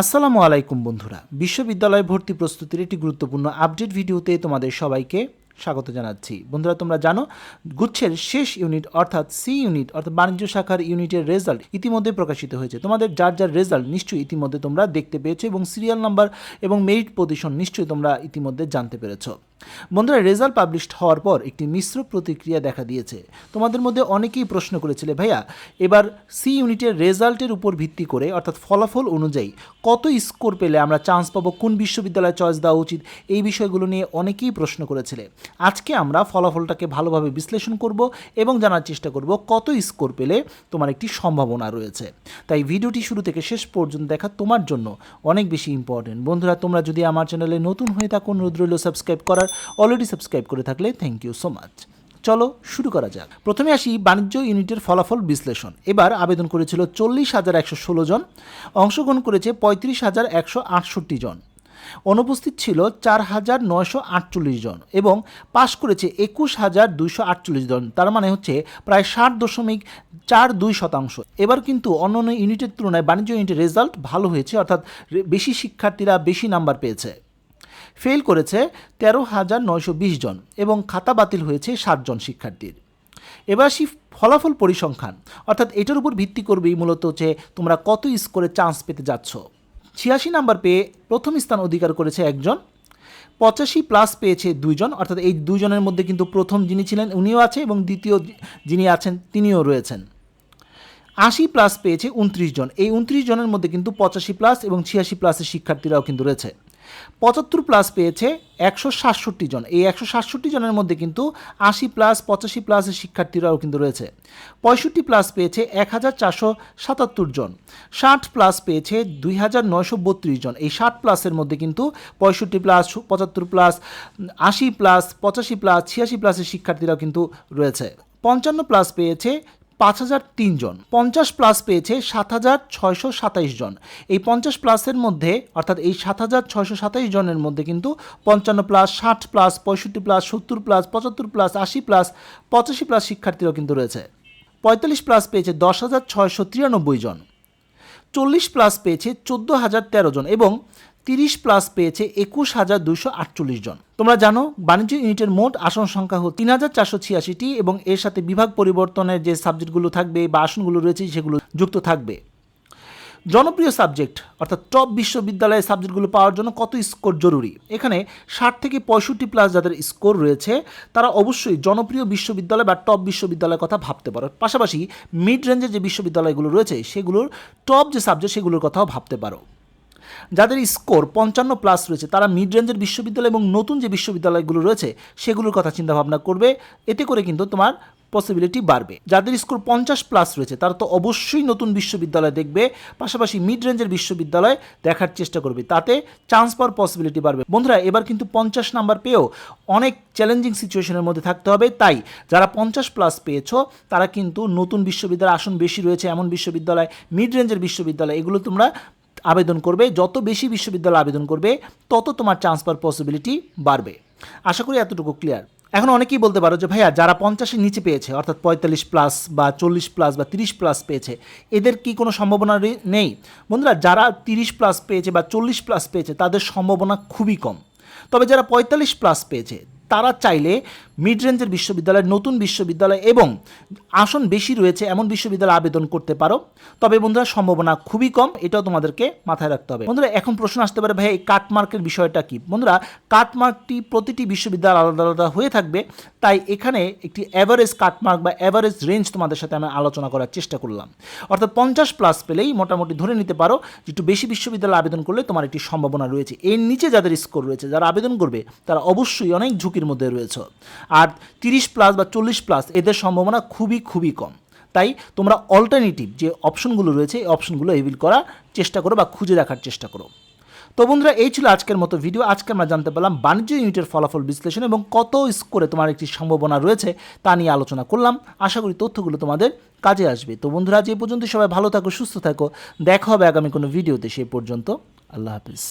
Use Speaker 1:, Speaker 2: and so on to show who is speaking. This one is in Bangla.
Speaker 1: আসসালামু আলাইকুম বন্ধুরা। বিশ্ববিদ্যালয় ভর্তি প্রস্তুতির একটি গুরুত্বপূর্ণ আপডেট ভিডিওতে তোমাদের সবাইকে স্বাগত জানাচ্ছি। বন্ধুরা, তোমরা জানো, গুচ্ছের শেষ ইউনিট অর্থাৎ সি ইউনিট, অর্থাৎ বাণিজ্য শাখার ইউনিটের রেজাল্ট ইতিমধ্যে প্রকাশিত হয়েছে। তোমাদের যার যার রেজাল্ট নিশ্চয়ই ইতিমধ্যে তোমরা দেখতে পেয়েছ এবং সিরিয়াল নাম্বার এবং মেরিট পজিশন নিশ্চয়ই তোমরা ইতিমধ্যে জানতে পেরেছ। বন্ধুরা রেজাল্ট পাবলিশড হওয়ার পর একটি মিশ্র প্রতিক্রিয়া দেখা দিয়েছে। তোমাদের মধ্যে অনেকেই প্রশ্ন করেছিলে, ভাইয়া, এবার সি ইউনিটের রেজাল্টের উপর ভিত্তি করে, অর্থাৎ ফলাফল অনুযায়ী, কত স্কোর পেলে আমরা চান্স পাবো? কোন বিশ্ববিদ্যালয়ে চয়েস দেওয়া উচিত? এই বিষয়গুলো নিয়ে অনেকেই প্রশ্ন করেছিলে। আজকে আমরা ফলাফলটাকে ভালোভাবে বিশ্লেষণ করব এবং জানার চেষ্টা করব, কত স্কোর পেলে তোমার একটি সম্ভাবনা রয়েছে। তাই ভিডিওটি শুরু থেকে শেষ পর্যন্ত দেখা তোমার জন্য অনেক বেশি ইম্পর্টেন্ট বন্ধুরা, তোমরা যদি আমার চ্যানেলে নতুন হয়ে থাকো, অনুরোধ রইল সাবস্ক্রাইব করার। অলরেডি সাবস্ক্রাইব করে থাকলে থ্যাংক ইউ সো মাচ চলো শুরু করা যাক। প্রথমে আসি বাণিজ্য ইউনিটের ফলাফল বিশ্লেষণ। এবার আবেদন করেছিল চল্লিশ হাজার একশো ষোলো জন, অংশগ্রহণ করেছে পঁয়ত্রিশ হাজার একশো আটষট্টি জন। অনুপস্থিত ছিল চার হাজার নয়শো আটচল্লিশ জন এবং পাশ করেছে একুশ হাজার দুইশো আটচল্লিশ জন। তার মানে হচ্ছে প্রায় ষাট দশমিক চার দুই শতাংশ। এবার কিন্তু অন্য অন্য ইউনিটের তুলনায় বাণিজ্য ইউনিটের রেজাল্ট ভালো হয়েছে, অর্থাৎ বেশি শিক্ষার্থীরা বেশি নাম্বার পেয়েছে। ফেল করেছে তেরো হাজার নয়শো বিশ জন এবং খাতা বাতিল হয়েছে সাতজন শিক্ষার্থীর। এবার আসি ফলাফল পরিসংখ্যান, অর্থাৎ এটার উপর ভিত্তি করবেই মূলত হচ্ছে তোমরা কত স্কোরে চান্স পেতে যাচ্ছ। ছিয়াশি নাম্বার পেয়ে প্রথম স্থান অধিকার করেছে একজন, পঁচাশি প্লাস পেয়েছে দুইজন, অর্থাৎ এই দুইজনের মধ্যে কিন্তু প্রথম যিনি ছিলেন উনিও আছে এবং দ্বিতীয় যিনি আছেন তিনিও রয়েছেন। আশি প্লাস পেয়েছে উনত্রিশ জন, এই উনত্রিশ জনের মধ্যে কিন্তু পঁচাশি প্লাস এবং ছিয়াশি প্লাসের শিক্ষার্থীরাও কিন্তু রয়েছে। পঁচাত্তর প্লাস পেয়েছে একশো সাতষট্টি জন। এই একশো সাতষট্টি জনের মধ্যে কিন্তু আশি প্লাস পঁচাশি প্লাসের শিক্ষার্থীরাও কিন্তু রয়েছে। পঁয়ষট্টি প্লাস পেয়েছে এক হাজার চারশো সাতাত্তর জন। ষাট প্লাস পেয়েছে দুই হাজার নয়শো বত্রিশ জন। এই ষাট প্লাসের মধ্যে কিন্তু পঁয়ষট্টি প্লাস পঁচাত্তর প্লাস আশি প্লাস পঁচাশি প্লাস ছিয়াশি প্লাসের শিক্ষার্থীরাও কিন্তু রয়েছে। পঞ্চান্ন প্লাস পেয়েছে পাঁচ হাজার তিনজন পঞ্চাশ প্লাস পেয়েছে সাত হাজার ছয়শো সাতাইশ জন। এই পঞ্চাশ প্লাসের মধ্যে, অর্থাৎ এই সাত হাজার ছয়শো সাতাইশ জনের মধ্যে কিন্তু পঞ্চান্ন প্লাস, ষাট প্লাস, পঁয়ষট্টি প্লাস, সত্তর প্লাস, পঁচাত্তর প্লাস, আশি প্লাস, পঁচাশি প্লাস শিক্ষার্থীরাও কিন্তু রয়েছে। পঁয়তাল্লিশ প্লাস পেয়েছে দশ হাজার ছয়শো তিরানব্বই জন। চল্লিশ প্লাস পেয়েছে চোদ্দ হাজার তেরো জন এবং তিরিশ প্লাস পেয়েছে একুশ হাজার দুশো আটচল্লিশ জন। তোমরা জানো, বাণিজ্য ইউনিটের মোট আসন সংখ্যা হল তিন হাজার চারশো ছিয়াশিটি এবং এর সাথে বিভাগ পরিবর্তনের যে সাবজেক্টগুলো থাকবে বা আসনগুলো রয়েছে সেগুলো যুক্ত থাকবে। জনপ্রিয় সাবজেক্ট, অর্থাৎ টপ বিশ্ববিদ্যালয়ের সাবজেক্টগুলো পাওয়ার জন্য কত স্কোর জরুরি? এখানে ষাট থেকে পঁয়ষট্টি প্লাস যাদের স্কোর রয়েছে, তারা অবশ্যই জনপ্রিয় বিশ্ববিদ্যালয় বা টপ বিশ্ববিদ্যালয়ের কথা ভাবতে পারো। পাশাপাশি মিড রেঞ্জের যে বিশ্ববিদ্যালয়গুলো রয়েছে, সেগুলোর টপ যে সাবজেক্ট, সেগুলোর কথাও ভাবতে পারো। যাদের স্কোর পঞ্চান্ন প্লাস রয়েছে, তারা মিড রেঞ্জের বিশ্ববিদ্যালয় এবং নতুন যে বিশ্ববিদ্যালয়গুলো রয়েছে, সেগুলোর কথা চিন্তাভাবনা করবে। এতে করে কিন্তু তোমার পসিবিলিটি বাড়বে। যাদের স্কোর পঞ্চাশ প্লাস রয়েছে, তারা তো অবশ্যই নতুন বিশ্ববিদ্যালয় দেখবে, পাশাপাশি মিড রেঞ্জের বিশ্ববিদ্যালয় দেখার চেষ্টা করবে। তাতে চান্স পাওয়ার পসিবিলিটি বাড়বে। বন্ধুরা, এবার কিন্তু পঞ্চাশ নাম্বার পেয়েও অনেক চ্যালেঞ্জিং সিচুয়েশনের মধ্যে থাকতে হবে। তাই যারা পঞ্চাশ প্লাস পেয়েছ, তারা কিন্তু নতুন বিশ্ববিদ্যালয়, আসন বেশি রয়েছে এমন বিশ্ববিদ্যালয় মিড রেঞ্জের বিশ্ববিদ্যালয়, এগুলো তোমরা আবেদন করবে, যত বেশি বিশ্ববিদ্যালয় আবেদন করবে, তত তোমার ট্রান্সফার পসিবিলিটি বাড়বে। আশা করি এতটুকু ক্লিয়ার এখন অনেকেই বলতে পারো যে, ভাইয়া, যারা পঞ্চাশের নিচে পেয়েছে, অর্থাৎ পঁয়তাল্লিশ প্লাস বা চল্লিশ প্লাস বা তিরিশ প্লাস পেয়েছে, এদের কি কোনো সম্ভাবনা নেই? বন্ধুরা, যারা তিরিশ প্লাস পেয়েছে বা চল্লিশ প্লাস পেয়েছে, তাদের সম্ভাবনা খুবই কম। তবে যারা পঁয়তাল্লিশ প্লাস পেয়েছে তারা চাইলে মিড রেঞ্জের বিশ্ববিদ্যালয়, নতুন বিশ্ববিদ্যালয় এবং আসন বেশি রয়েছে এমন বিশ্ববিদ্যালয়ে আবেদন করতে পারো। তবে বন্ধুরা, সম্ভাবনা খুবই কম, এটাও তোমাদেরকে মাথায় রাখতে হবে। বন্ধুরা, এখন প্রশ্ন আসতে পারে, ভাই, এই কাটমার্কের বিষয়টা কি? বন্ধুরা কাটমার্কটি প্রতিটি বিশ্ববিদ্যালয় আলাদা আলাদা হয়ে থাকবে, তাই এখানে একটি অ্যাভারেজ কাটমার্ক বা অ্যাভারেজ রেঞ্জ তোমাদের সাথে আমি আলোচনা করার চেষ্টা করলাম। অর্থাৎ পঞ্চাশ প্লাস পেলেই মোটামুটি ধরে নিতে পারো যে একটু বেশি বিশ্ববিদ্যালয়ে আবেদন করলে তোমার একটি সম্ভাবনা রয়েছে। এর নিচে যাদের স্কোর রয়েছে, যারা আবেদন করবে, তারা অবশ্যই অনেক ঝুঁকির মধ্যে রয়েছে। আর তিরিশ প্লাস বা চল্লিশ প্লাস এদের সম্ভাবনা খুবই খুবই কম। তাই তোমরা অল্টারনেটিভ যে অপশনগুলো রয়েছে, এই অপশনগুলো এভিল করার চেষ্টা করো বা খুঁজে দেখার চেষ্টা করো। তো বন্ধুরা, এই ছিল আজকের মতো ভিডিও আজকে আমরা জানতে পারলাম বাণিজ্য ইউনিটের ফলাফল বিশ্লেষণ এবং কত স্কোরে তোমার একটি সম্ভাবনা রয়েছে তা নিয়ে আলোচনা করলাম। আশা করি তথ্যগুলো তোমাদের কাজে আসবে। তো বন্ধুরা এই পর্যন্ত সবাই ভালো থাকো, সুস্থ থাকো। দেখা হবে আগামী কোনো ভিডিওতে সেই পর্যন্ত আল্লাহ হাফিজ।